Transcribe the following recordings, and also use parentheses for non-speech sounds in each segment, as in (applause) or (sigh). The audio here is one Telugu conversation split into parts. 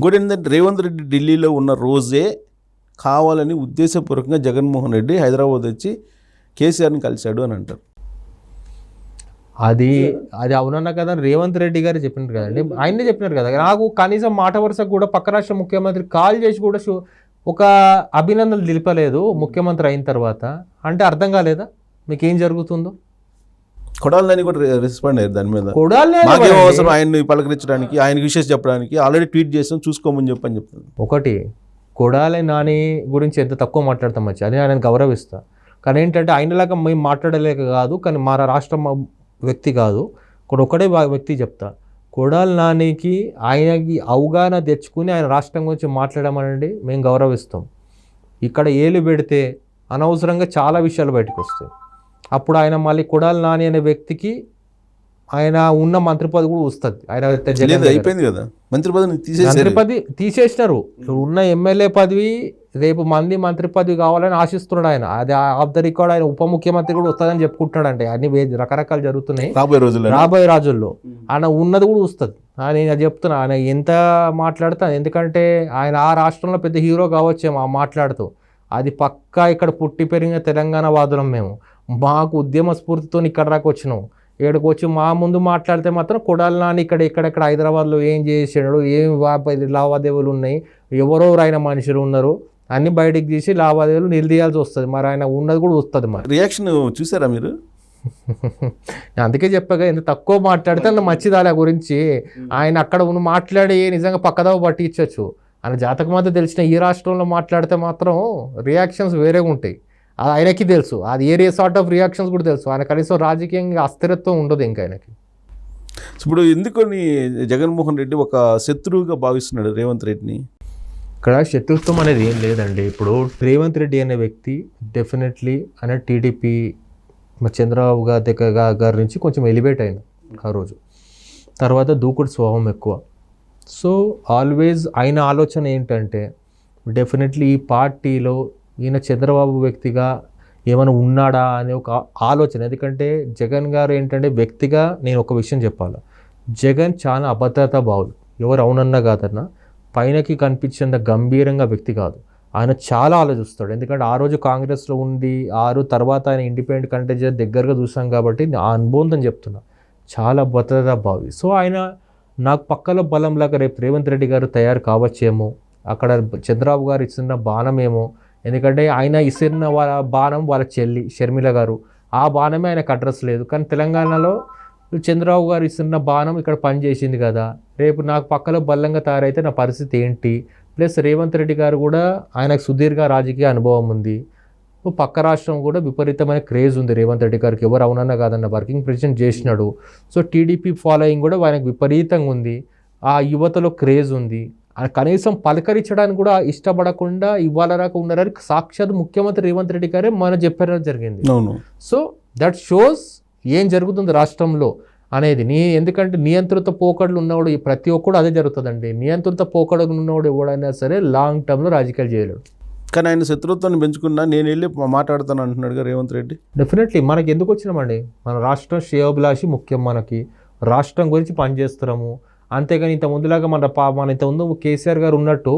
ఇంకోటి ఏంటంటే రేవంత్ రెడ్డి ఢిల్లీలో ఉన్న రోజే కావాలని ఉద్దేశపూర్వకంగా జగన్మోహన్ రెడ్డి హైదరాబాద్ వచ్చి కేసీఆర్ని కలిశాడు అని అంటారు. అది అది అవునన్నా కదా రేవంత్ రెడ్డి గారు చెప్పినారు కదండి. ఆయనే చెప్పినారు కదా. నాకు కనీసం మాట వరుసకు కూడా పక్క రాష్ట్ర ముఖ్యమంత్రి కాల్ చేసి కూడా షో- ఒక అభినందనలు తెలిపలేదు ముఖ్యమంత్రి అయిన తర్వాత. అంటే అర్థం కాలేదా? మీకేం జరుగుతుందో? కొడాలని కూడా రెస్పాండ్ అయ్యారు దాని మీద. మాకేం అవసరం? ఆయన్ని పలకరించడానికి ఆయనకి విషయం చెప్పడానికి ఆల్రెడీ ట్వీట్ చేసాం చూసుకోమని చెప్పని చెప్తాను ఒకటి కొడాలి నాని గురించి ఎంత తక్కువ మాట్లాడతాం మంచి అని ఆయన గౌరవిస్తా. కానీ ఏంటంటే ఆయనలాగా మేము మాట్లాడలేక కాదు కానీ మా రాష్ట్రం వ్యక్తి కాదు. ఇక్కడ ఒకటే వ్యక్తి చెప్తా. కొడాలి నానికి ఆయనకి అవగాహన తెచ్చుకుని ఆయన రాష్ట్రం గురించి మాట్లాడమనండి మేము గౌరవిస్తాం. ఇక్కడ ఏలు పెడితే అనవసరంగా చాలా విషయాలు బయటకు వస్తాయి అప్పుడు ఆయన మళ్ళీ కొడాలి నాని అనే వ్యక్తికి ఆయన ఉన్న మంత్రి పదవి కూడా వస్తుంది. ఆయన. అయిపోయింది కదా? మంత్రి పదవిని మంత్రి పదవి తీసేసినారు. ఇప్పుడు ఉన్న ఎమ్మెల్యే పదవి రేపు మంది మంత్రి పదవి కావాలని ఆశిస్తున్నాడు ఆయన. అది ఆఫ్ ద రికార్డ్ ఆయన ఉప ముఖ్యమంత్రి కూడా వస్తుందని చెప్పుకుంటున్నాడు అంటే అన్ని రకరకాలు జరుగుతున్నాయి. రాబోయే రోజుల్లో. రాబోయే రోజుల్లో. ఆయన ఉన్నది కూడా వస్తుంది. ఆయన నేను అది చెప్తున్నా. ఆయన ఎంత మాట్లాడతా ఎందుకంటే ఆయన ఆ రాష్ట్రంలో పెద్ద హీరో కావచ్చేమో ఆ మాట్లాడుతూ. అది పక్కా ఇక్కడ పుట్టి పెరిగిన తెలంగాణ వాదులం మేము. మాకు ఉద్యమ స్ఫూర్తితో ఇక్కడ దాకా వచ్చినాం. ఇక్కడికి వచ్చి మా ముందు మాట్లాడితే మాత్రం కొడాలి నాని ఇక్కడ ఎక్కడెక్కడ హైదరాబాద్లో ఏం చేసాడు ఏం లావాదేవీలు ఉన్నాయి ఎవరో ఆయన మనుషులు ఉన్నారు అన్ని బయటికి తీసి లావాదేవీలు నిలదీయాల్సి వస్తుంది. మరి ఆయన ఉన్నది కూడా వస్తుంది మరి. రియాక్షన్ చూసారా మీరు? (laughs) అందుకే చెప్పగా ఎంత తక్కువ మాట్లాడితే అంత మంచిది ఆ గురించి ఆయన అక్కడ ఉన్న మాట్లాడి నిజంగా పక్కదవ పట్టించవచ్చు ఆయన జాతకం అంతా తెలిసిన ఈ రాష్ట్రంలో మాట్లాడితే మాత్రం రియాక్షన్స్ వేరేగా ఉంటాయి అది ఆయనకి తెలుసు. అది ఏ సార్ట్ ఆఫ్ రియాక్షన్స్ కూడా తెలుసు. ఆయన కనీసం రాజకీయంగా అస్థిరత్వం ఉండదు ఇంకా ఆయనకి. ఇప్పుడు ఎందుకని జగన్మోహన్ రెడ్డి ఒక శత్రువుగా భావిస్తున్నాడు రేవంత్ రెడ్డిని? ఇక్కడ శత్రుత్వం అనేది ఏం లేదండి. ఇప్పుడు రేవంత్ రెడ్డి అనే వ్యక్తి డెఫినెట్లీ ఆయన టీడీపీ చంద్రబాబు గారి దగ్గర గారి నుంచి కొంచెం ఎలివేట్ అయింది ఆ రోజు. తర్వాత దూకుడు స్వభావం ఎక్కువ. సో ఆల్వేస్ ఆయన ఆలోచన ఏంటంటే డెఫినెట్లీ ఈ పార్టీలో ఈయన చంద్రబాబు వ్యక్తిగా ఏమైనా ఉన్నాడా అనే ఒక ఆలోచన. ఎందుకంటే జగన్ గారు ఏంటంటే వ్యక్తిగా నేను ఒక విషయం చెప్పాలి. జగన్ చాలా అభద్రతా బావులు. ఎవరు అవునన్నా కాదన్నా పైనకి కనిపించేంత గంభీరంగా వ్యక్తి కాదు. ఆయన చాలా ఆలోచిస్తాడు. ఎందుకంటే ఆ రోజు కాంగ్రెస్లో ఉండి ఆరు తర్వాత ఆయన ఇండిపెండెంట్ కంటెంట్ దగ్గరగా చూసాం కాబట్టి ఆ అనుభవంతో చెప్తున్నా. చాలా భద్రతా బావి. సో ఆయన నాకు పక్కలో బలంలాగా రేపు రేవంత్ రెడ్డి గారు తయారు కావచ్చేమో అక్కడ చంద్రబాబు గారు ఇచ్చిన బాణమేమో ఎందుకంటే ఆయన ఇస్తున్న వాళ్ళ బాణం వాళ్ళ చెల్లి షర్మిల గారు. ఆ బాణమే ఆయనకు అడ్రస్ లేదు. కానీ తెలంగాణలో చంద్రబాబు గారు ఇస్తున్న బాణం ఇక్కడ పనిచేసింది కదా. రేపు నాకు పక్కలో బలంగా తయారైతే నా పరిస్థితి ఏంటి? ప్లస్ రేవంత్ రెడ్డి గారు కూడా ఆయనకు సుదీర్ఘ రాజకీయ అనుభవం ఉంది. పక్క రాష్ట్రం కూడా విపరీతమైన క్రేజ్ ఉంది రేవంత్ రెడ్డి గారికి. ఎవరు అవునన్నా కాదన్న వర్కింగ్ ప్రెసిడెంట్ చేసినాడు. సో టీడీపీ ఫాలోయింగ్ కూడా ఆయనకు విపరీతంగా ఉంది. ఆ యువతలో క్రేజ్ ఉంది. కనీసం పలకరించడానికి కూడా ఇష్టపడకుండా ఇవాళ రాక ఉన్నారని సాక్షాత్ ముఖ్యమంత్రి రేవంత్ రెడ్డి గారే మన చెప్పడం జరిగింది. అవును. సో దట్ షోస్ ఏం జరుగుతుంది రాష్ట్రంలో అనేది నీ ఎందుకంటే నియంత్రిత పోకడలు ఉన్నవాడు ప్రతి ఒక్కడు అదే జరుగుతుందండి. నియంత్రిత పోకడలు ఉన్నవాడు ఎవడైనా సరే లాంగ్ టర్మ్లో రాజకీయాలు చేయలేడు. కానీ ఆయన శత్రుత్వాన్ని పెంచుకున్నా నేను వెళ్ళి మాట్లాడతాను అంటున్నాడుగా రేవంత్ రెడ్డి. డెఫినెట్లీ మనకి ఎందుకు వచ్చినామండి? మన రాష్ట్రం శ్రేయోభిలాషి ముఖ్యం మనకి. రాష్ట్రం గురించి పనిచేస్తున్నాము. అంతేగాని ఇంత ముందులాగా మన పా మన ఇంత ముందు కేసీఆర్ గారు ఉన్నట్టు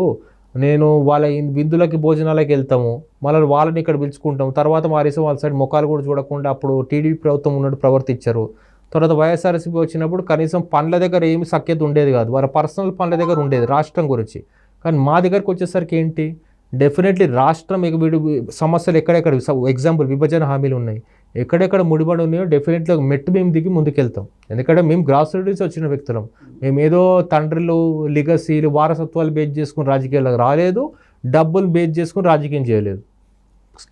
నేను వాళ్ళ విందులకి భోజనాలకి వెళ్తాము. మళ్ళీ వాళ్ళని ఇక్కడ పిలుచుకుంటాం తర్వాత మారేసి వాళ్ళ సైడ్ ముఖాలు కూడా చూడకుండా అప్పుడు టీడీపీ ప్రభుత్వం ఉన్నట్టు ప్రవర్తించారు. తర్వాత వైఎస్ఆర్సీపీ వచ్చినప్పుడు కనీసం పనుల దగ్గర ఏమి సఖ్యత ఉండేది కాదు. వాళ్ళ పర్సనల్ పనుల దగ్గర ఉండేది రాష్ట్రం గురించి. కానీ మా దగ్గరకు వచ్చేసరికి ఏంటి? డెఫినెట్లీ రాష్ట్రం వీడు సమస్యలు ఎక్కడెక్కడ? ఎగ్జాంపుల్ విభజన హామీలు ఉన్నాయి. ఎక్కడెక్కడ ముడిపడి ఉన్నాయో డెఫినెట్లీ ఒక మెట్టు మేము దిగి ముందుకెళ్తాం. ఎందుకంటే మేము గ్రాస్ రూట్స్ వచ్చిన వ్యక్తులం. మేము ఏదో తండ్రులు లిగసీలు వారసత్వాలు బేస్ చేసుకుని రాజకీయాలకు రాలేదు. డబ్బులు బేస్ చేసుకుని రాజకీయం చేయలేదు.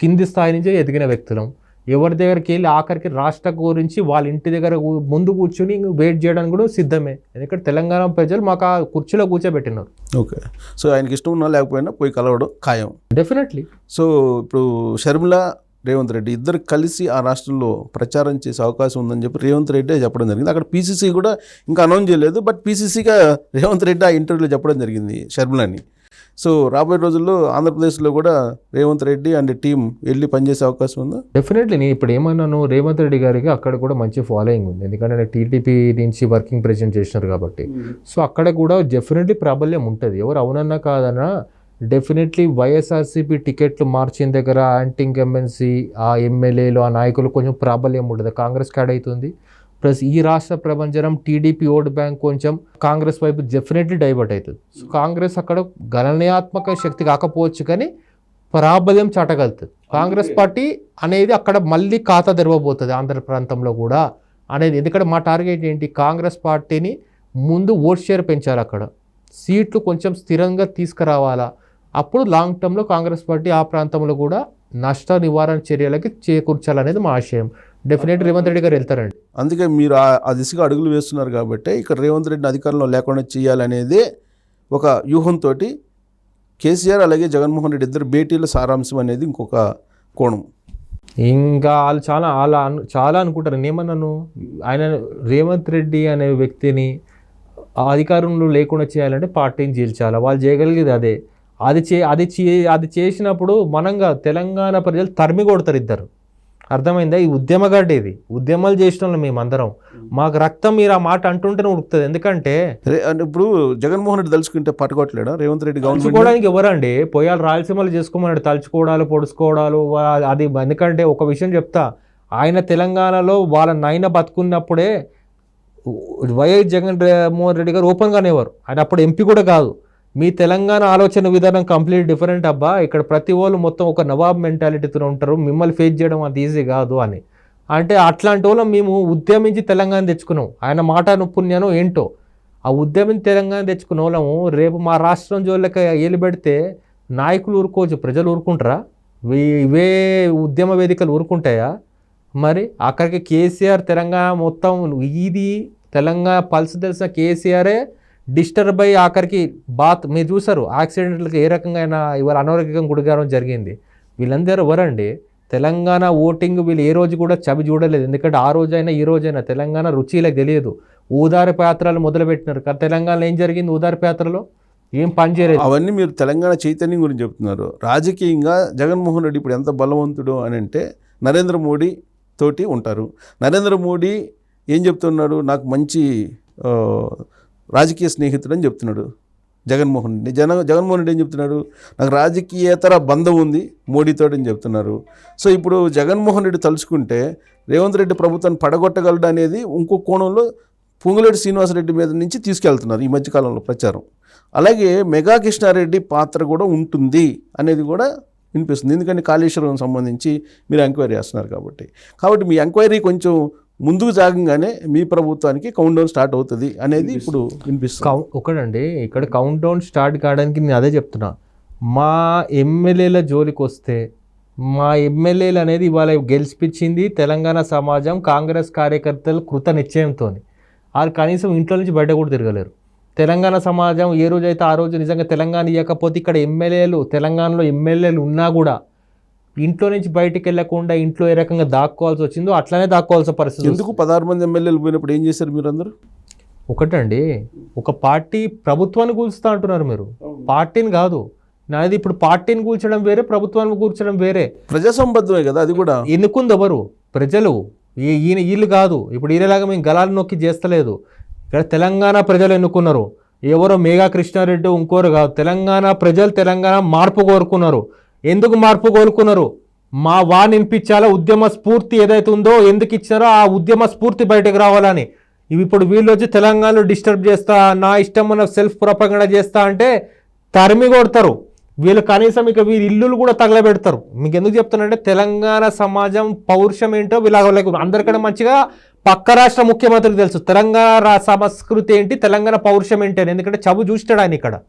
కింది స్థాయి నుంచే ఎదిగిన వ్యక్తులం. ఎవరి దగ్గరికి వెళ్ళి ఆఖరికి రాష్ట్ర గురించి వాళ్ళ ఇంటి దగ్గర ముందు కూర్చుని వెయిట్ చేయడానికి కూడా సిద్ధమే. ఎందుకంటే తెలంగాణ ప్రజలు మాకు ఆ కుర్చీలో కూర్చోబెట్టినారు. ఓకే. సో ఆయనకి ఇష్టం ఉన్నా లేకపోయినా పోయి కలవడం ఖాయం. డెఫినెట్లీ సో ఇప్పుడు షర్మిల రేవంత్ రెడ్డి ఇద్దరు కలిసి ఆ రాష్ట్రంలో ప్రచారం చేసే అవకాశం ఉందని చెప్పి రేవంత్ రెడ్డి చెప్పడం జరిగింది. అక్కడ పీసీసీ కూడా ఇంకా అనౌన్స్ చేయలేదు బట్ పీసీసీగా రేవంత్ రెడ్డి ఆ ఇంటర్వ్యూలో చెప్పడం జరిగింది షర్మిలని సో రాబోయే రోజుల్లో ఆంధ్రప్రదేశ్లో కూడా రేవంత్ రెడ్డి అండ్ టీం వెళ్ళి పనిచేసే అవకాశం ఉందా? డెఫినెట్లీ నేను ఇప్పుడు ఏమన్నాను రేవంత్ రెడ్డి గారికి అక్కడ కూడా మంచి ఫాలోయింగ్ ఉంది. ఎందుకంటే టీడీపీ నుంచి వర్కింగ్ ప్రెసిడెంట్ చేసినారు కాబట్టి. సో అక్కడ కూడా డెఫినెట్లీ ప్రాబల్యం ఉంటుంది. ఎవరు అవునన్నా కాదన్నా డెఫినెట్లీ వైఎస్ఆర్సీపీ టికెట్లు మార్చిన దగ్గర యాంటీ ఇంకంబెన్సీ ఆ ఎమ్మెల్యేలు ఆ నాయకులు కొంచెం ప్రాబల్యం ఉంటుంది కాంగ్రెస్ కాడ్ అవుతుంది. ప్లస్ ఈ రాష్ట్ర ప్రభంజనం టీడీపీ ఓట్ బ్యాంక్ కొంచెం కాంగ్రెస్ వైపు డెఫినెట్లీ డైవర్ట్ అవుతుంది. సో కాంగ్రెస్ అక్కడ గణనీయాత్మక శక్తి కాకపోవచ్చు కానీ ప్రాబల్యం చాటగలుగుతుంది. కాంగ్రెస్ పార్టీ అనేది అక్కడ మళ్ళీ ఖాతా తెరవబోతుంది ఆంధ్ర ప్రాంతంలో కూడా అనేది. ఎందుకంటే మా టార్గెట్ ఏంటి? కాంగ్రెస్ పార్టీని ముందు ఓట్ షేర్ పెంచాలి అక్కడ. సీట్లు కొంచెం స్థిరంగా తీసుకురావాలా. అప్పుడు లాంగ్ టర్మ్లో కాంగ్రెస్ పార్టీ ఆ ప్రాంతంలో కూడా నష్ట నివారణ చర్యలకి చేకూర్చాలనేది మా ఆశయం. డెఫినెట్ రేవంత్ రెడ్డి గారు వెళ్తారండి. అందుకే మీరు ఆ దిశగా అడుగులు వేస్తున్నారు కాబట్టి ఇక్కడ రేవంత్ రెడ్డిని అధికారంలో లేకుండా చేయాలనేదే ఒక వ్యూహంతో కేసీఆర్ అలాగే జగన్మోహన్ రెడ్డి ఇద్దరు భేటీల సారాంశం అనేది ఇంకొక కోణం. ఇంకా వాళ్ళు చాలా అలా అను చాలా అనుకుంటారు. నేనేమన్నాను? ఆయన రేవంత్ రెడ్డి అనే వ్యక్తిని అధికారంలో లేకుండా చేయాలంటే పార్టీని చీల్చాలి వాళ్ళు చేయగలిగేది అదే. అది చే అది చే అది చేసినప్పుడు మనంగా తెలంగాణ ప్రజలు తరిమి కొడతారు ఇద్దరు. అర్థమైందా? ఈ ఉద్యమగడ్డ ఇది ఉద్యమాలు చేసిన వాళ్ళం మేమందరం. మాకు రక్తం మీరు ఆ మాట అంటుంటేనే ఉడుకుతుంది. ఎందుకంటే ఇప్పుడు జగన్మోహన్ రెడ్డి తలుచుకుంటే పట్టుకోవట్లేడా? రేవంత్ రెడ్డి తలుచుకోవడానికి ఎవరండి? పోయాలి రాయలసీమలో చేసుకోమన్నాడు తలుచుకోవడాలు పొడుచుకోవడాలు అది ఎందుకంటే ఒక విషయం చెప్తా. ఆయన తెలంగాణలో వాళ్ళ నాయన బతుకున్నప్పుడే వైఎస్ జగన్ మోహన్ రెడ్డి గారు ఓపెన్గా అనేవారు ఆయన అప్పుడు ఎంపీ కూడా కాదు. మీ తెలంగాణ ఆలోచన విధానం కంప్లీట్ డిఫరెంట్ అబ్బా. ఇక్కడ ప్రతి వాళ్ళు మొత్తం ఒక నవాబ్ మెంటాలిటీతో ఉంటారు. మిమ్మల్ని ఫేస్ చేయడం అంత ఈజీ కాదు అని. అంటే అట్లాంటి వాళ్ళం మేము ఉద్యమించి తెలంగాణ తెచ్చుకున్నాం. ఆయన మాట పుణ్యానో ఏంటో. ఆ ఉద్యమించి తెలంగాణ తెచ్చుకున్న వాళ్ళము రేపు మా రాష్ట్రం జోళ్ళకి ఏలు పెడితే నాయకులు ఊరుకోవచ్చు ప్రజలు ఊరుకుంటారా? ఇవే ఉద్యమ వేదికలు ఊరుకుంటాయా? మరి అక్కడికి కేసీఆర్ తెలంగాణ మొత్తం ఇది తెలంగాణ పల్స్ తెలిసిన కేసీఆరే డిస్టర్బ్ అయ్యి ఆఖరికి బాత్ మీరు చూసారు యాక్సిడెంట్లకి ఏ రకంగా అయినా ఇవాళ అనారోగ్యం గుడిగారం జరిగింది. వీళ్ళందరూ ఎవరండి? తెలంగాణ ఓటింగ్ వీళ్ళు ఏ రోజు కూడా చవి చూడలేదు. ఎందుకంటే ఆ రోజైనా ఈ రోజైనా తెలంగాణ రుచిలకు తెలియదు. ఊదారి పాత్రలు మొదలుపెట్టినారు. కానీ తెలంగాణలో ఏం జరిగింది ఊదారి పాత్రలో? ఏం పని చేయలేదు. అవన్నీ మీరు తెలంగాణ చైతన్యం గురించి చెప్తున్నారు. రాజకీయంగా జగన్మోహన్ రెడ్డి ఇప్పుడు ఎంత బలవంతుడు అని అంటే నరేంద్ర మోడీ తోటి ఉంటారు. నరేంద్ర మోడీ ఏం చెప్తున్నాడు? నాకు మంచి రాజకీయ స్నేహితుడు అని చెప్తున్నాడు. జగన్మోహన్ రెడ్డి. జన జగన్మోహన్ రెడ్డి ఏం చెప్తున్నాడు? నాకు రాజకీయేతర బంధం ఉంది మోడీతో అని చెప్తున్నారు. సో ఇప్పుడు జగన్మోహన్ రెడ్డి తలుచుకుంటే రేవంత్ రెడ్డి ప్రభుత్వాన్ని పడగొట్టగలడు అనేది ఇంకో కోణంలో పొంగులేటి శ్రీనివాసరెడ్డి మీద నుంచి తీసుకెళ్తున్నారు ఈ మధ్యకాలంలో ప్రచారం. అలాగే మెగా కృష్ణారెడ్డి పాత్ర కూడా ఉంటుంది అనేది కూడా వినిపిస్తుంది. ఎందుకంటే కాళేశ్వరం సంబంధించి మీరు ఎంక్వైరీ చేస్తున్నారు కాబట్టి. కాబట్టి మీ ఎంక్వైరీ కొంచెం ముందుకు సాగంగానే మీ ప్రభుత్వానికి కౌంట్ డౌన్ స్టార్ట్ అవుతుంది అనేది ఇప్పుడు వినిపిస్తుంది. ఒకటండి ఇక్కడ కౌంట్ డౌన్ స్టార్ట్ కావడానికి నేను అదే చెప్తున్నా. మా ఎమ్మెల్యేల జోలికి వస్తే మా ఎమ్మెల్యేలు అనేది ఇవాళ గెలిచిపించింది తెలంగాణ సమాజం కాంగ్రెస్ కార్యకర్తలు కృత నిశ్చయంతో. వాళ్ళు కనీసం ఇంట్లో నుంచి బయట కూడా తిరగలేరు. తెలంగాణ సమాజం ఏ రోజైతే ఆ రోజు నిజంగా తెలంగాణ ఇవ్వకపోతే ఇక్కడ ఎమ్మెల్యేలు తెలంగాణలో ఎమ్మెల్యేలు ఉన్నా కూడా ఇంట్లో నుంచి బయటికి వెళ్ళకుండా ఇంట్లో ఏ రకంగా దాక్కోవాల్సి వచ్చిందో అట్లనే దాక్కోవాల్సిన పరిస్థితి ఎందుకు పదహారు మంది ఎమ్మెల్యేలు పోయినప్పుడు ఏం చేశారు మీరు అందరూ ఒకటండి ఒక పార్టీ ప్రభుత్వాన్ని కూల్చుతా అంటున్నారు మీరు. పార్టీని కాదు. నాది ఇప్పుడు పార్టీని కూల్చడం వేరే ప్రభుత్వాన్ని కూల్చడం వేరే. ప్రజాసంబద్ధమే కదా అది కూడా? ఎన్నుకుంది ఎవరు? ప్రజలు. ఈయన వీళ్ళు కాదు. ఇప్పుడు ఈయనలాగా మేము గలాలు నొక్కి చేస్తలేదు. ఇక్కడ తెలంగాణ ప్రజలు ఎన్నుకున్నారు. ఎవరో మేఘా కృష్ణారెడ్డి ఇంకోరు కాదు. తెలంగాణ ప్రజలు తెలంగాణ మార్పు కోరుకున్నారు. ఎందుకు మార్పు కోరుకున్నారు మా వా వినిపించాలా ఉద్యమ స్ఫూర్తి ఏదైతే ఉందో ఎందుకు ఇచ్చారో ఆ ఉద్యమ స్ఫూర్తి బయటకు రావాలని. ఇవి ఇప్పుడు వీళ్ళు వచ్చి తెలంగాణలో డిస్టర్బ్ చేస్తా నా ఇష్టం మన సెల్ఫ్ ప్రపంగణ చేస్తా అంటే తరిమి కొడతారు. వీళ్ళు కనీసం ఇక వీరి ఇల్లులు కూడా తగలబెడతారు. మీకు ఎందుకు చెప్తున్నానంటే తెలంగాణ సమాజం పౌరుషం ఏంటో వీళ్ళ అందరికన్నా మంచిగా పక్క రాష్ట్ర ముఖ్యమంత్రికి తెలుసు. తెలంగాణ సంస్కృతి ఏంటి తెలంగాణ పౌరుషం ఏంటి అని. ఎందుకంటే చదువు చూస్తాడు ఆయన ఇక్కడ.